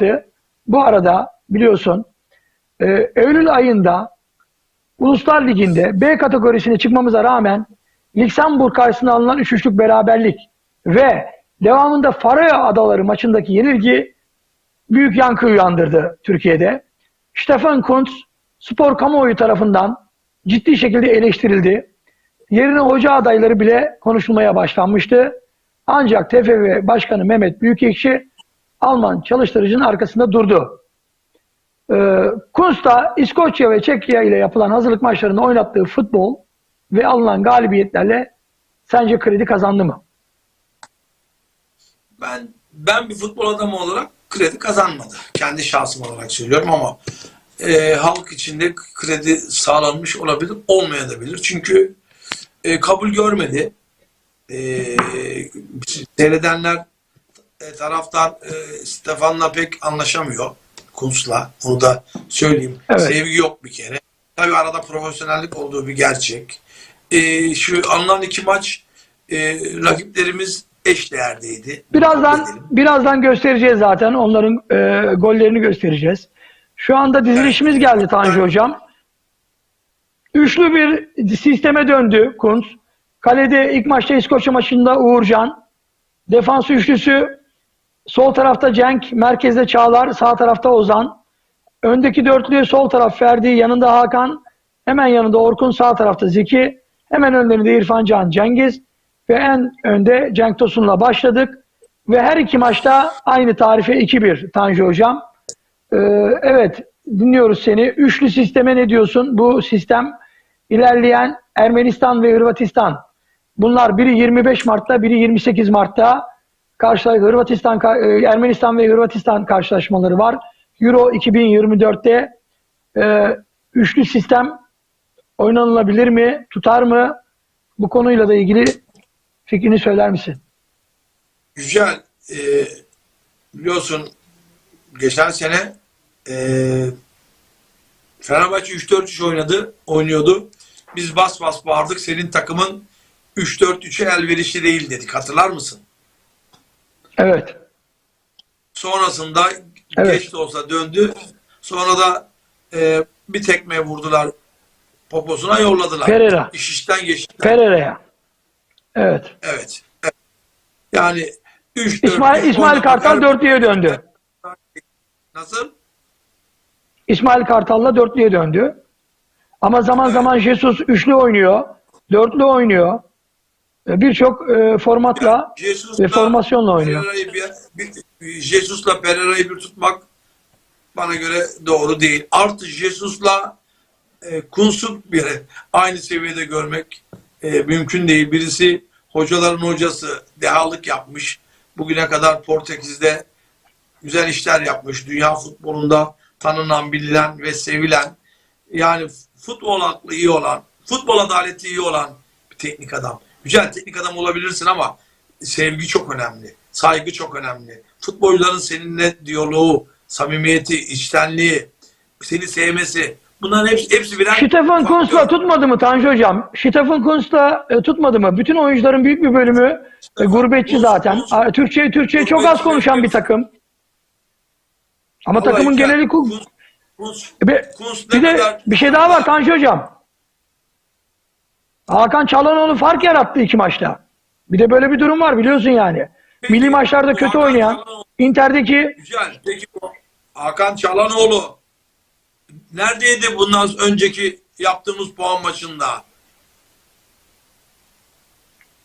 yaptı. Bu arada biliyorsun e, Eylül ayında Uluslar Ligi'nde B kategorisine çıkmamıza rağmen Luxemburg karşısında alınan 3-3'lük beraberlik ve devamında Faroe Adaları maçındaki yenilgi büyük yankı uyandırdı Türkiye'de. Stefan Kuntz spor kamuoyu tarafından ciddi şekilde eleştirildi. Yerine hoca adayları bile konuşulmaya başlanmıştı. Ancak TFF Başkanı Mehmet Büyükekşi Alman çalıştırıcının arkasında durdu. Ee, Kuntz da İskoçya ve Çekya ile yapılan hazırlık maçlarında oynattığı futbol ve alınan galibiyetlerle sence kredi kazandı mı? Ben ben bir futbol adamı olarak kredi kazanmadı. Kendi şahsım olarak söylüyorum ama e, halk içinde kredi sağlanmış olabilir, olmayabilir. Çünkü e, kabul görmedi. E, seyredenler e, taraftar e, Stefan'la pek anlaşamıyor. Kuntz'la. Onu da söyleyeyim. Evet. Sevgi yok bir kere. Tabii arada profesyonellik olduğu bir gerçek. E, şu alınan iki maç e, rakiplerimiz eş değerdeydi. Birazdan edelim. birazdan göstereceğiz zaten onların e, gollerini göstereceğiz. Şu anda dizilişimiz geldi Tanju hocam. Üçlü bir sisteme döndü Kuntz. Kalede ilk maçta İskoçya maçında Uğurcan. Defans üçlüsü sol tarafta Cenk, merkezde Çağlar, sağ tarafta Ozan. Öndeki dörtlü sol taraf Ferdi, yanında Hakan, hemen yanında Orkun, sağ tarafta Zeki, hemen önlerinde İrfan Can, Cengiz ve en önde Cenk Tosun'la başladık. Ve her iki maçta aynı tarife 2-1 Tanju Hocam. Ee, evet dinliyoruz seni. Üçlü sisteme ne diyorsun? Bu sistem ilerleyen Ermenistan ve Hırvatistan. Bunlar biri 25 Mart'ta, biri 28 Mart'ta karşı Hırvatistan e, Ermenistan ve Hırvatistan karşılaşmaları var. Euro 2024'te e, üçlü sistem oynanılabilir mi? Tutar mı? Bu konuyla da ilgili fikrini söyler misin? Güzel. E, biliyorsun geçen sene e, Fenerbahçe 3-4-3 oynadı, oynuyordu. Biz bas bas bağırdık. Senin takımın 3-4-3'e elverişli değil dedik. Hatırlar mısın? Evet. Sonrasında Evet. geç de olsa döndü. Sonra da e, bir tekme vurdular poposuna yolladılar. Pereira. İş işten geçti. Pereira'ya. Evet. Evet. evet. Yani 3 İsmail, İsmail Kartal dörtlüye döndü. Nasıl? İsmail Kartal'la dörtlüye döndü. Ama zaman Evet. zaman Jesus üçlü oynuyor. Dörtlü oynuyor. E, Birçok e, formatla Jesus'la ve formasyonla oynuyor. Jesus'la Pereira'yı bir tutmak bana göre doğru değil. Artı Jesus'la e, Kuntz'u bir aynı seviyede görmek e, mümkün değil. Birisi hocaların hocası dehalık yapmış. Bugüne kadar Portekiz'de güzel işler yapmış. Dünya futbolunda tanınan, bilinen ve sevilen yani futbol aklı iyi olan, futbol adaleti iyi olan bir teknik adam. Güzel teknik adam olabilirsin ama sevgi çok önemli. Saygı çok önemli. Futbolcuların seninle diyaloğu, samimiyeti, içtenliği, seni sevmesi bunların hepsi, hepsi birer Stefan faktör. tutmadı mı Tanju Hocam? Stefan Kuntz'la e, tutmadı mı? Bütün oyuncuların büyük bir bölümü e, gurbetçi Kunz- zaten. A, Türkçe Türkçe çok az konuşan bir takım. Ama Vallahi takımın geneli ku- Kunz- Kunz- bir, Kunz bir ne de kadar- bir şey daha var Tanju Hocam. Hakan Çalhanoğlu fark yarattı iki maçta. Bir de böyle bir durum var biliyorsun yani. Peki, Milli maçlarda kötü Hakan oynayan Çalhanoğlu- Inter'deki Güzel. Peki bu Hakan Çalhanoğlu neredeydi bundan önceki yaptığımız puan maçında?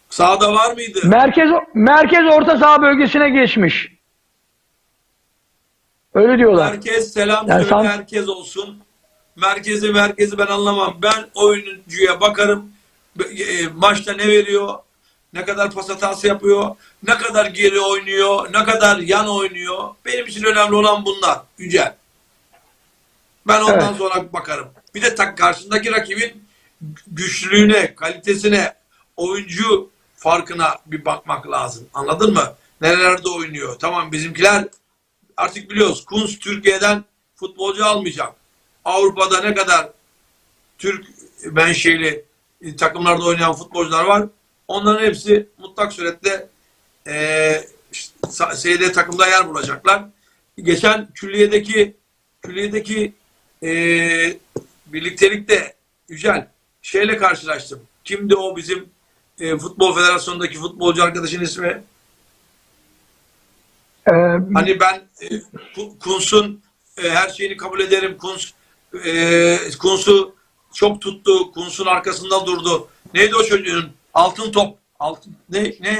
Sahada var mıydı? merkez merkez orta saha bölgesine geçmiş. Öyle diyorlar. Herkes selam Yani söyle, san- herkes olsun. Merkezi merkezi ben anlamam. Ben oyuncuya bakarım. E, maçta ne veriyor? Ne kadar pas hatası yapıyor? Ne kadar geri oynuyor? Ne kadar yan oynuyor? Benim için önemli olan bunlar. Yücel. Ben ondan Evet. sonra bakarım. Bir de tak karşındaki rakibin güçlülüğüne, kalitesine, oyuncu farkına bir bakmak lazım. Anladın mı? Nerelerde oynuyor? Tamam bizimkiler artık biliyoruz. Kunz Türkiye'den futbolcu almayacak. Avrupa'da ne kadar Türk menşeli takımlarda oynayan futbolcular var. Onların hepsi mutlak suretle e, şeyde takımda yer bulacaklar. geçen külliyedeki külliyedeki eee birliktelikte Yücel şeyle karşılaştım. Kimdi o bizim eee, futbol federasyonundaki futbolcu arkadaşın ismi? Ee, Hani ben e, Ku- Kunz'un e, her şeyini kabul ederim. Kunz e, Kunz'u çok tuttu. Kunz'un arkasında durdu. Neydi o çocuğun? Altın top. Altın ne ne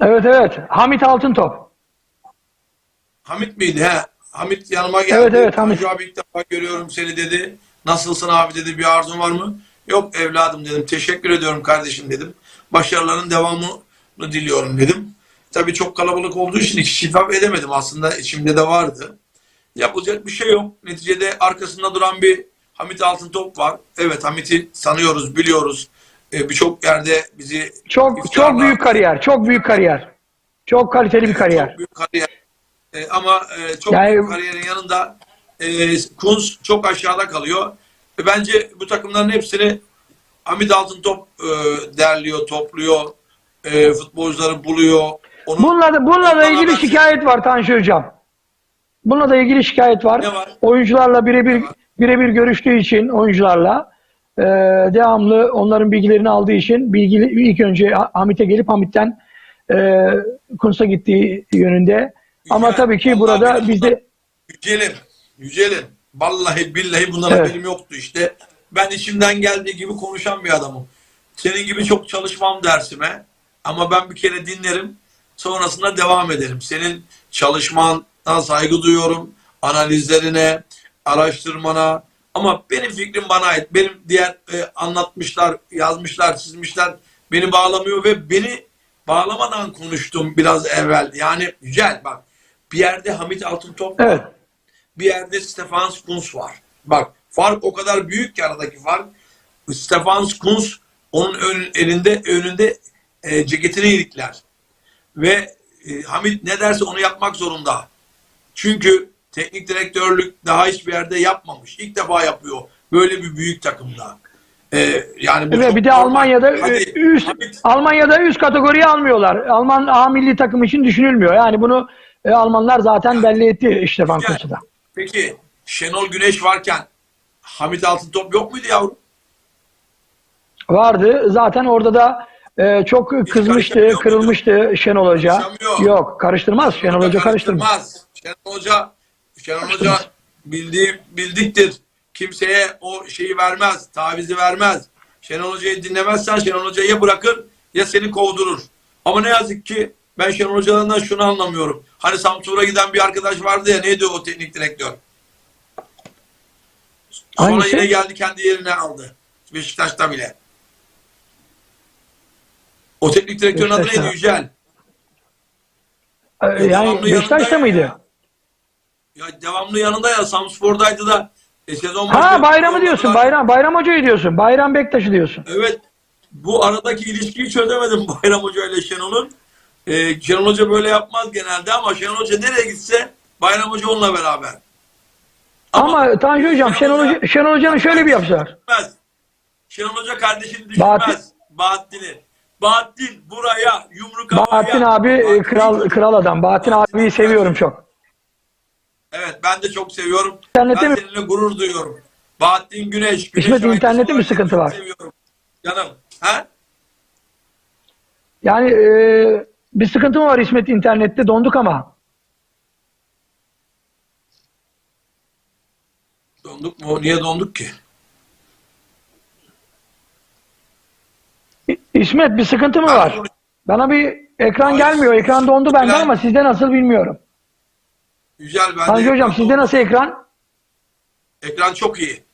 evet evet. Hamit Altıntop. Hamit miydi he? Hamit yanıma geldi. Evet, evet, Hamit. Abi ilk defa görüyorum seni dedi. Nasılsın abi dedi. Bir arzun var mı? Yok evladım dedim. Teşekkür ediyorum kardeşim dedim. Başarıların devamını diliyorum dedim. Tabii çok kalabalık olduğu için hiç şifaf edemedim. Aslında içimde de vardı. Yapılacak bir şey yok. Neticede arkasında duran bir Hamit Altıntop var. Evet Hamit'i sanıyoruz, biliyoruz. Ee, Birçok yerde bizi Çok iftiharla- çok büyük kariyer. Çok büyük kariyer. Çok kaliteli bir kariyer. Çok büyük kariyer. E, ama e, çok Yani- büyük kariyerin yanında e, Kunz çok aşağıda kalıyor. E, bence bu takımların hepsini Hamit Altıntop e, derliyor, topluyor. E, futbolcuları buluyor. Onu, Bununla da, bununla da ilgili şikayet var Tanju Hocam. Bununla da ilgili şikayet var. Var? Oyuncularla birebir? Birebir görüştüğü için oyuncularla e, devamlı onların bilgilerini aldığı için bilgili ilk önce Ha- Hamit'e gelip Hamit'ten e, Kuntz'a gittiği yönünde. Ama Yücel, tabii ki burada benim bizde Yücelim, yücelim. Vallahi billahi bundan Evet. haberim yoktu işte. Ben içimden geldiği gibi konuşan bir adamım. Senin gibi çok çalışmam dersime. Ama ben bir kere dinlerim. Sonrasında devam ederim. Senin çalışmana saygı duyuyorum. Analizlerine, araştırmana. Ama benim fikrim bana ait. Benim diğer e, anlatmışlar, yazmışlar, çizmişler beni bağlamıyor ve beni bağlamadan konuştum biraz evvel. Yani güzel bak. Bir yerde Hamit Altıntop var. evet. Bir yerde Stefan Kunz var. Bak fark o kadar büyük ki aradaki fark. Stefan Kunz onun ön- elinde önünde e, ceketini ilikler. Ve e, Hamit ne derse onu yapmak zorunda. Çünkü teknik direktörlük daha hiçbir yerde yapmamış. İlk defa yapıyor. Böyle bir büyük takımda. E, yani bu Ve bir de normal. Almanya'da Hadi, üst Hamit, Almanya'da üst kategoriye almıyorlar. Alman A milli takım için düşünülmüyor. Yani bunu e, Almanlar zaten belli etti Stefan Güzel. Kuntz'a. peki Şenol Güneş varken Hamit Altıntop yok muydu yavrum? Vardı. Zaten orada da e, çok kızmıştı, karışamıyor kırılmıştı Şenol Hoca. Yok, karıştırmaz. Şenol Hoca karıştırmaz. Şenol Hoca, Şenol Hoca bildiği, bildiktir. Kimseye o şeyi vermez, tavizi vermez. Şenol Hoca'yı dinlemezsen Şenol Hoca ya bırakır ya seni kovdurur. Ama ne yazık ki ben Şenol Hoca'dan da şunu anlamıyorum. Hani Samsun'a giden bir arkadaş vardı ya neydi o teknik direktör? Sonra Hangisi? yine geldi kendi yerine aldı. Beşiktaş'ta bile. O teknik direktörün adı Beşiktaş'ta. neydi Yücel? E, yani Beşiktaş'ta mıydı? Ya. devamlı yanında ya Samspor'daydı da e, sezon Ha başı- Bayram'ı diyorsun. Bayram Bayram Hoca'yı diyorsun. Bayram Bektaş'ı diyorsun. Evet. Bu aradaki ilişkiyi çözemedim Bayram Hoca ile Şenol'un. Ee, Şenol Hoca böyle yapmaz genelde ama Şenol Hoca nereye gitse Bayram Hoca onunla beraber. Ama, Tanju Hocam Şenol, Hoca, Şenol Hoca'nın şöyle bir yapısı var. Düşünmez. Şenol Hoca kardeşini düşünmez. Bahattin- Bahattin'i. Bahattin buraya yumruk havaya. Bahattin abi e, Bahattin kral kral adam. Bahattin abiyi seviyorum çok. Evet ben de çok seviyorum. İnternette ben mi? seninle gurur duyuyorum. Bahattin Güneş. Güneş İsmet, internette mi sıkıntı var? Seviyorum. Canım. Ha? Yani e, bir sıkıntı mı var İsmet internette? Donduk ama. Donduk mu? Niye donduk ki? İ- İsmet bir sıkıntı mı var? Bana bir ekran Ay, gelmiyor. Ekran dondu bende ben- ama sizde nasıl bilmiyorum. Güzel ben de Tanju Hocam ekran sizde nasıl ekran? Ekran çok iyi.